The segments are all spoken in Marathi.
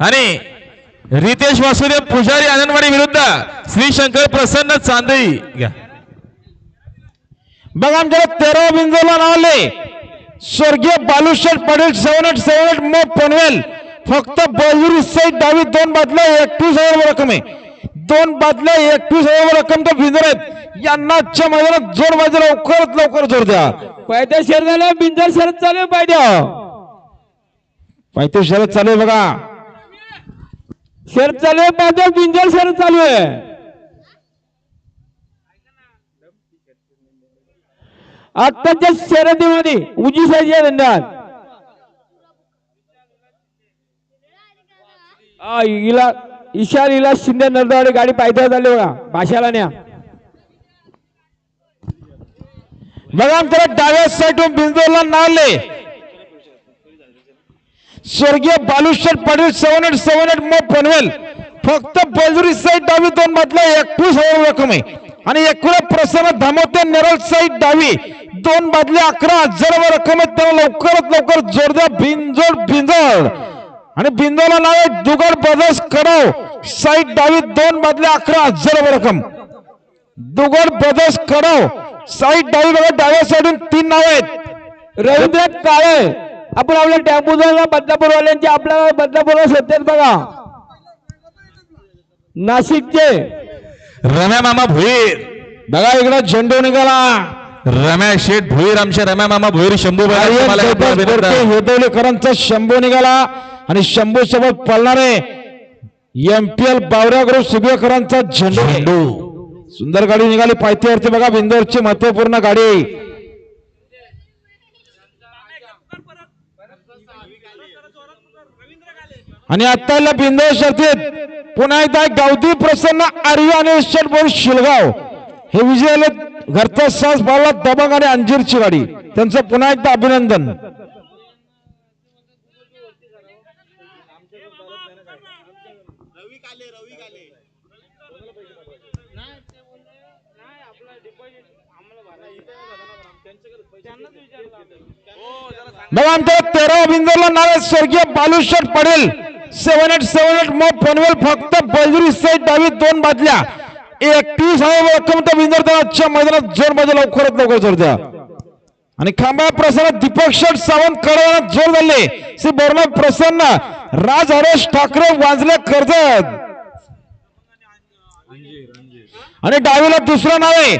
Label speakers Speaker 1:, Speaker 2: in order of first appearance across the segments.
Speaker 1: आणि रितेश वासुदेव पुजारी आनंदवाडी विरुद्ध श्री शंकर प्रसन्न चांदई. घ्या.
Speaker 2: बघा आमच्याला तेरा बिंदूला नावले स्वर्गीय बालुशेठ पाटील सेवन एट सेवन मो पनवेल. फक्त बळजुरी साईड डावी दोन बादल्या एकवीस हजार रक्कम आहे. दोन बादल्या एकवीस हजार रक्कम तर बिंदर आहेत. यांना आजच्या मैदानात जोर पाहिजे लवकरात लवकर जोर द्या.
Speaker 3: पायथ्या शर्यत झालं बिंजर शर्यत चालू आहे पायथ्या.
Speaker 2: पाहिजे शरद चालू आहे बघा.
Speaker 3: सर चालू आहे पायथ्या बिंजर सर चालू आहे. आत्ताच्या शर्यतीमध्ये उजी साईजच्या धंद्यात. हिला इला इशार इला शिंदे नरदावाडी गाडी पायथ्या झाली बघा भाषाला न्या.
Speaker 2: बघा आमच्याला डाव्या साईडून बिंदूला नावले स्वर्गीय Balushwar Patil seven eight seven eight मो पनवेल फक्त बलजुरी साईड डावी दोन बादल्या एकवीस हजार रक्कम आहे आणि एकूण प्रसन्न धामोते नेरळ साईड डावी. दोन बादल्या अकरा हजार रक्कम आहे त्याला लवकरात लवकर जोरदार भिंजोड भिंजळ आणि बिंदोला नाव आहे दुगड बदस कराव साईड डावी दोन बादल्या अकरा हजार रक्कम दुगड बदस कराव साईड डावी बघा डाव्या साईडून तीन नाव आहेत.
Speaker 3: रवींद्र काळे. आपण आपल्या टॅम्पूचा बदलापूरवाल्यांची आपल्याला बदलापूर सत्तेत बघा. नाशिकचे.
Speaker 1: रम्या मामा भुईर.
Speaker 2: बघा इकडे झेंडू निघाला.
Speaker 1: रम्या शेठ भुईर आमचे रम्या मामा भुईर शंभू.
Speaker 2: हेदवलेकरांचा शंभू निघाला आणि शंभू सोबत पळणारे एमपीएल बावऱ्या ग्रुप सुबेकरांचा झेंडू.
Speaker 1: झेंडू.
Speaker 2: सुंदर गाडी निघाली पायथ्यावरती बघा बिंदोरची महत्त्वपूर्ण गाडी. आणि आता बिंदोर शर्तीत पुन्हा एकदा गावठी प्रसन्न आर्य आणि शेट शिलगाव. हे विजयाला घरचा सास पावला दबंग आणि अंजीरची गाडी त्यांचं पुन्हा एकदा अभिनंदन. बघा आमच्या तेरा बिंदूला नाव स्वर्गीय बालुशेट पडेल सेवन एट सेवन एट मो पनवेल फक्त बलजुरी सहित डावी दोन बादल्या. एकतीस आहे रक्कम त्या बिंदर त्या आजच्या मैदानात जोरमध्ये लवकरात लवकर जोर द्या. आणि खांबा प्रसन्न दीपक शेठ सावंत कडवण्यात जोर झाले श्री बर्मा प्रसन्न राज हरेश ठाकरे वाजले कर्जत. आणि डावीला दुसरं नाव आहे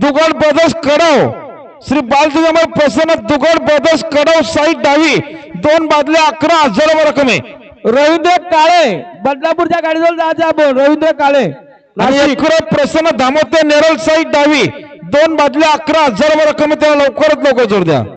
Speaker 2: दुगड बदस कडव. श्री बालदिगंबर प्रसन्न दुगड ब्रदर्स कडव साईड डावी. दोन बादल्या अकरा हजार रक्कम आहे
Speaker 3: रवींद्र काळे बदलापूरच्या गाडीजवळ जायचं आपण. रवींद्र काळे.
Speaker 2: आणि एकूण प्रसन्न धामोते नेरळ साईड डावी. दोन बादल्या अकरा हजार रक्कम आहे त्याला लवकरात लवकर जोर द्या.